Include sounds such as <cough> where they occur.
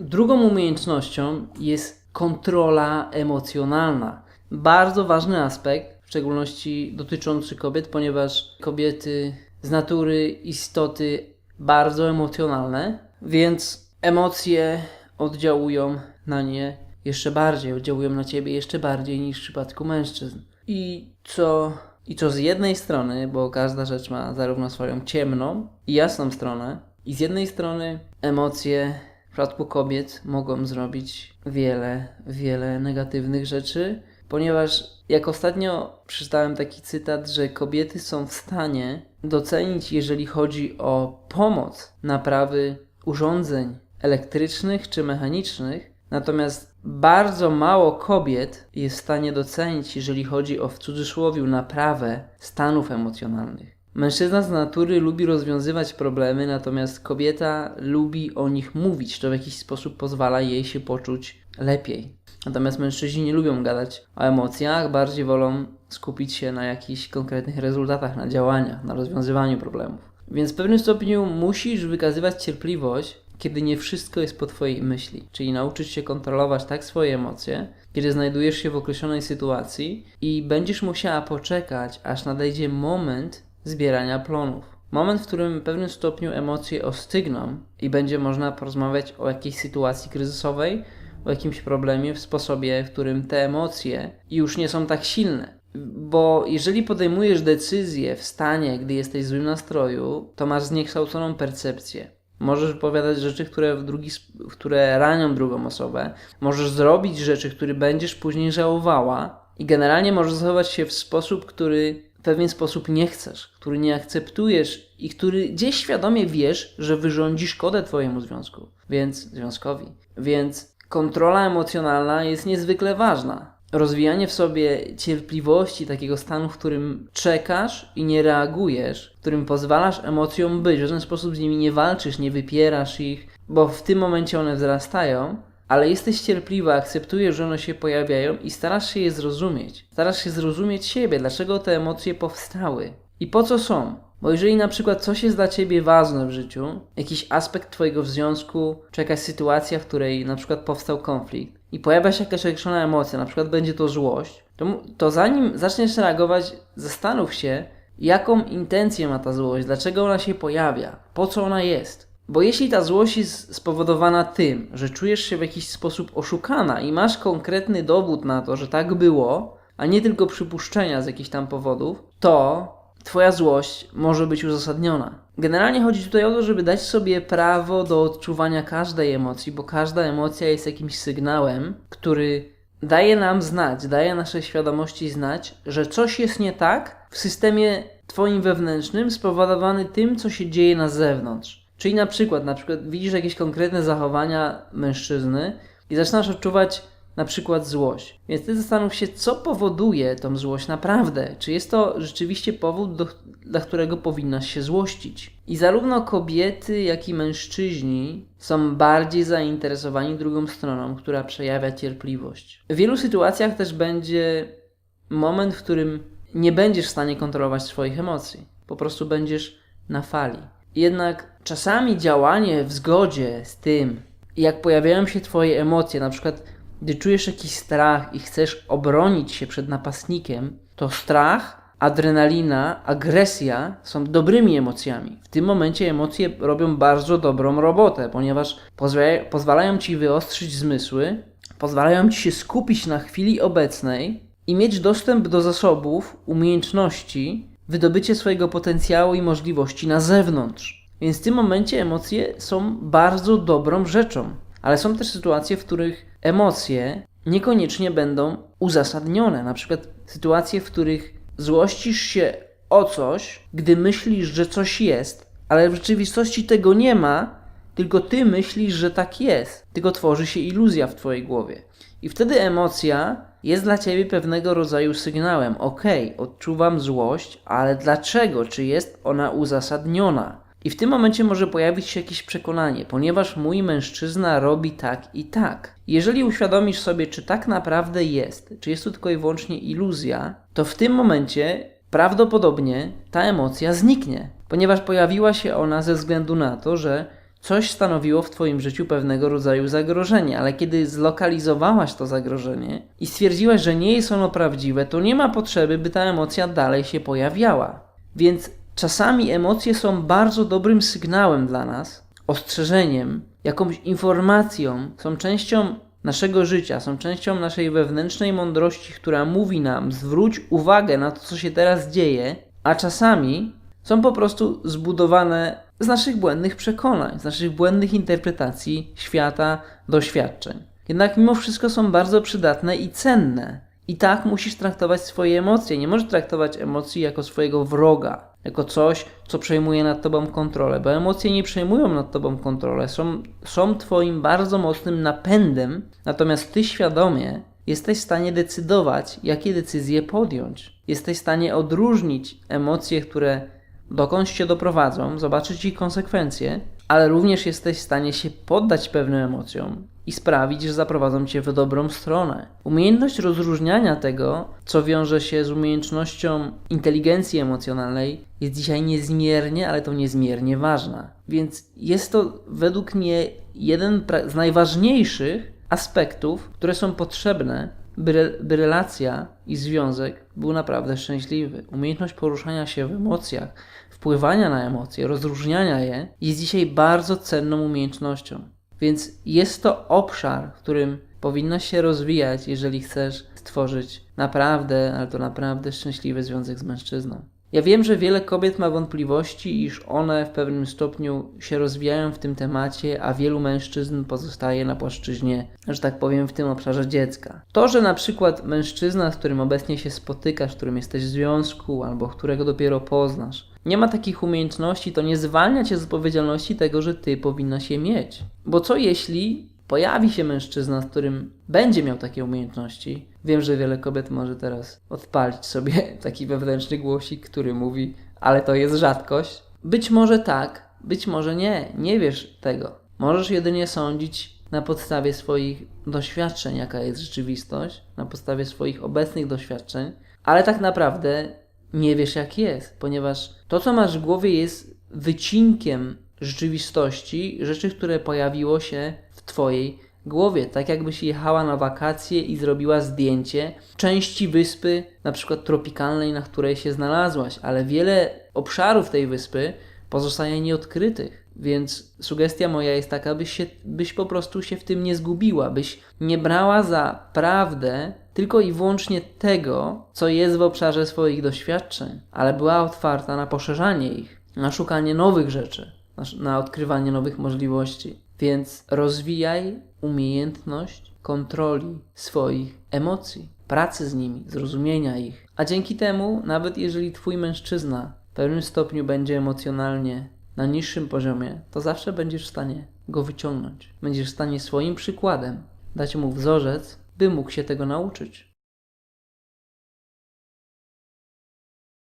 Drugą umiejętnością jest kontrola emocjonalna. Bardzo ważny aspekt, w szczególności dotyczący kobiet, ponieważ kobiety z natury istoty bardzo emocjonalne, więc emocje oddziałują na nie jeszcze bardziej, oddziałują na ciebie jeszcze bardziej niż w przypadku mężczyzn. I co, I co z jednej strony, bo każda rzecz ma zarówno swoją ciemną i jasną stronę, i z jednej strony emocje przypadku kobiet mogą zrobić wiele, wiele negatywnych rzeczy, ponieważ jak ostatnio przeczytałem taki cytat, że kobiety są w stanie docenić, jeżeli chodzi o pomoc naprawy urządzeń elektrycznych czy mechanicznych, natomiast bardzo mało kobiet jest w stanie docenić, jeżeli chodzi o w cudzysłowie naprawę stanów emocjonalnych. Mężczyzna z natury lubi rozwiązywać problemy, natomiast kobieta lubi o nich mówić. To w jakiś sposób pozwala jej się poczuć lepiej. Natomiast mężczyźni nie lubią gadać o emocjach, bardziej wolą skupić się na jakichś konkretnych rezultatach, na działaniach, na rozwiązywaniu problemów. Więc w pewnym stopniu musisz wykazywać cierpliwość, kiedy nie wszystko jest po Twojej myśli. Czyli nauczyć się kontrolować tak swoje emocje, kiedy znajdujesz się w określonej sytuacji i będziesz musiała poczekać, aż nadejdzie moment zbierania plonów. Moment, w którym w pewnym stopniu emocje ostygną i będzie można porozmawiać o jakiejś sytuacji kryzysowej, o jakimś problemie w sposobie, w którym te emocje już nie są tak silne. Bo jeżeli podejmujesz decyzję w stanie, gdy jesteś w złym nastroju, to masz zniekształconą percepcję. Możesz wypowiadać rzeczy, które, w drugi, które ranią drugą osobę. Możesz zrobić rzeczy, które będziesz później żałowała. I generalnie możesz zachować się w sposób, który pewien sposób nie chcesz, który nie akceptujesz i który gdzieś świadomie wiesz, że wyrządzi szkodę Twojemu związku, więc związkowi. Więc kontrola emocjonalna jest niezwykle ważna. Rozwijanie w sobie cierpliwości, takiego stanu, w którym czekasz i nie reagujesz, w którym pozwalasz emocjom być, w żaden sposób z nimi nie walczysz, nie wypierasz ich, bo w tym momencie one wzrastają, ale jesteś cierpliwa, akceptujesz, że one się pojawiają i starasz się je zrozumieć. Starasz się zrozumieć siebie, dlaczego te emocje powstały i po co są. Bo jeżeli na przykład coś jest dla ciebie ważne w życiu, jakiś aspekt twojego związku, czy jakaś sytuacja, w której na przykład powstał konflikt i pojawia się jakaś określona emocja, na przykład będzie to złość, to, to zanim zaczniesz reagować, zastanów się, jaką intencję ma ta złość, dlaczego ona się pojawia, po co ona jest. Bo jeśli ta złość jest spowodowana tym, że czujesz się w jakiś sposób oszukana i masz konkretny dowód na to, że tak było, a nie tylko przypuszczenia z jakichś tam powodów, to Twoja złość może być uzasadniona. Generalnie chodzi tutaj o to, żeby dać sobie prawo do odczuwania każdej emocji, bo każda emocja jest jakimś sygnałem, który daje nam znać, daje naszej świadomości znać, że coś jest nie tak w systemie Twoim wewnętrznym spowodowany tym, co się dzieje na zewnątrz. Czyli na przykład, na przykład widzisz jakieś konkretne zachowania mężczyzny i zaczynasz odczuwać na przykład złość. Więc ty zastanów się, co powoduje tą złość naprawdę. Czy jest to rzeczywiście powód, do, dla którego powinnaś się złościć? I zarówno kobiety, jak i mężczyźni są bardziej zainteresowani drugą stroną, która przejawia cierpliwość. W wielu sytuacjach też będzie moment, w którym nie będziesz w stanie kontrolować swoich emocji. Po prostu będziesz na fali. Jednak czasami działanie w zgodzie z tym, jak pojawiają się Twoje emocje, na przykład gdy czujesz jakiś strach i chcesz obronić się przed napastnikiem, to strach, adrenalina, agresja są dobrymi emocjami. W tym momencie emocje robią bardzo dobrą robotę, ponieważ pozwalają ci wyostrzyć zmysły, pozwalają ci się skupić na chwili obecnej i mieć dostęp do zasobów, umiejętności, wydobycie swojego potencjału i możliwości na zewnątrz. Więc w tym momencie emocje są bardzo dobrą rzeczą. Ale są też sytuacje, w których emocje niekoniecznie będą uzasadnione. Na przykład sytuacje, w których złościsz się o coś, gdy myślisz, że coś jest, ale w rzeczywistości tego nie ma, tylko ty myślisz, że tak jest. Tylko tworzy się iluzja w twojej głowie. I wtedy emocja jest dla ciebie pewnego rodzaju sygnałem. Okej, okay, odczuwam złość, ale dlaczego? Czy jest ona uzasadniona? I w tym momencie może pojawić się jakieś przekonanie, ponieważ mój mężczyzna robi tak i tak. Jeżeli uświadomisz sobie, czy tak naprawdę jest, czy jest to tylko i wyłącznie iluzja, to w tym momencie prawdopodobnie ta emocja zniknie, ponieważ pojawiła się ona ze względu na to, że coś stanowiło w Twoim życiu pewnego rodzaju zagrożenie, ale kiedy zlokalizowałaś to zagrożenie i stwierdziłaś, że nie jest ono prawdziwe, to nie ma potrzeby, by ta emocja dalej się pojawiała. Więc czasami emocje są bardzo dobrym sygnałem dla nas, ostrzeżeniem, jakąś informacją, są częścią naszego życia, są częścią naszej wewnętrznej mądrości, która mówi nam: zwróć uwagę na to, co się teraz dzieje, a czasami są po prostu zbudowane z naszych błędnych przekonań, z naszych błędnych interpretacji świata, doświadczeń. Jednak mimo wszystko są bardzo przydatne i cenne. I tak musisz traktować swoje emocje. Nie możesz traktować emocji jako swojego wroga, jako coś, co przejmuje nad tobą kontrolę, bo emocje nie przejmują nad tobą kontrolę, są, są twoim bardzo mocnym napędem, natomiast ty świadomie jesteś w stanie decydować, jakie decyzje podjąć. Jesteś w stanie odróżnić emocje, które dokądś cię doprowadzą, zobaczyć ich konsekwencje, ale również jesteś w stanie się poddać pewnym emocjom i sprawić, że zaprowadzą cię w dobrą stronę. Umiejętność rozróżniania tego, co wiąże się z umiejętnością inteligencji emocjonalnej, jest dzisiaj niezmiernie, ale to niezmiernie ważna. Więc jest to według mnie jeden z najważniejszych aspektów, które są potrzebne, by, by relacja i związek był naprawdę szczęśliwy. Umiejętność poruszania się w emocjach, wpływania na emocje, rozróżniania je jest dzisiaj bardzo cenną umiejętnością. Więc jest to obszar, w którym powinnaś się rozwijać, jeżeli chcesz stworzyć naprawdę, ale to naprawdę szczęśliwy związek z mężczyzną. Ja wiem, że wiele kobiet ma wątpliwości, iż one w pewnym stopniu się rozwijają w tym temacie, a wielu mężczyzn pozostaje na płaszczyźnie, że tak powiem, w tym obszarze dziecka. To, że na przykład mężczyzna, z którym obecnie się spotykasz, z którym jesteś w związku, albo którego dopiero poznasz, nie ma takich umiejętności, to nie zwalnia cię z odpowiedzialności tego, że ty powinnaś je mieć. Bo co jeśli pojawi się mężczyzna, z którym będzie miał takie umiejętności? Wiem, że wiele kobiet może teraz odpalić sobie <laughs> taki wewnętrzny głosik, który mówi, ale to jest rzadkość. Być może tak, być może nie, nie wiesz tego. Możesz jedynie sądzić na podstawie swoich doświadczeń, jaka jest rzeczywistość, na podstawie swoich obecnych doświadczeń, ale tak naprawdę nie wiesz, jak jest, ponieważ to, co masz w głowie, jest wycinkiem rzeczywistości, rzeczy, które pojawiło się Twojej głowie. Tak jakbyś jechała na wakacje i zrobiła zdjęcie części wyspy, na przykład tropikalnej, na której się znalazłaś, ale wiele obszarów tej wyspy pozostaje nieodkrytych. Więc sugestia moja jest taka, byś, się, byś po prostu się w tym nie zgubiła, byś nie brała za prawdę tylko i wyłącznie tego, co jest w obszarze swoich doświadczeń, ale była otwarta na poszerzanie ich, na szukanie nowych rzeczy, na, na odkrywanie nowych możliwości. Więc rozwijaj umiejętność kontroli swoich emocji, pracy z nimi, zrozumienia ich. A dzięki temu, nawet jeżeli twój mężczyzna w pewnym stopniu będzie emocjonalnie na niższym poziomie, to zawsze będziesz w stanie go wyciągnąć. Będziesz w stanie swoim przykładem dać mu wzorzec, by mógł się tego nauczyć.